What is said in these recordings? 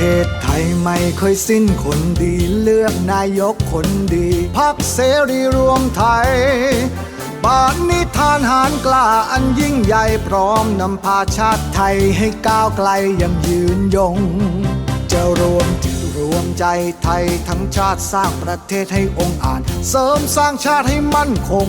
ทศไทยไม่เคยสิ้นคนดีเลือกนายกคนดีพักเสรีรวมไทยปานนิทานหารกล้าอันยิ่งใหญ่พร้อมนำพาชาติไทยให้ก้าวไกลยังยืนยง จะรวมจิตรวมใจไทยทั้งชาติสร้างประเทศให้องค์อาจเสริมสร้างชาติให้มั่นคง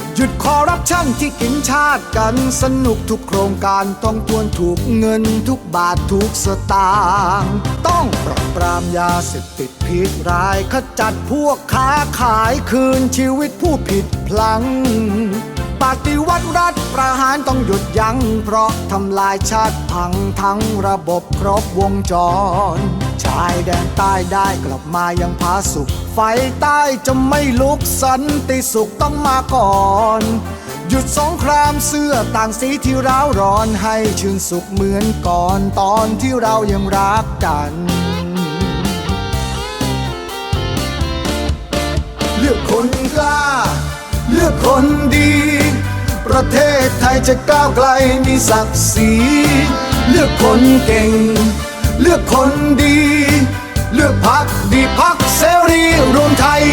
หยุดคอรัปชันที่กินชาติกันสนุกทุกโครงการต้องทวนถูกเงินทุกบาททุกสตางค์ต้องปราบปรามยาเสพติดพิษร้ายขจัดพวกค้าขายคืนชีวิตผู้ผิดพลังปฏิวัติรัฐประหารต้องหยุดยัง้งเพราะทำลายชาติพังทั้งระบบครบวงจร ชายแดนใต้ได้กลับมายังผาสุข ไฟใต้จะไม่ลุกสันติสุขต้องมาก่อน หยุดสงครามเสื้อต่างสีที่ร้าวร้อนให้ชื่นสุขเหมือนก่อนตอนที่เรายังรักกันเลือกคนกล้า เลือกคนดี ประเทศไทยจะก้าวไกลมีศักดิ์ศรีเลือกคนเก่ง เลือกคนดี ดีพักเสรีรวมไทย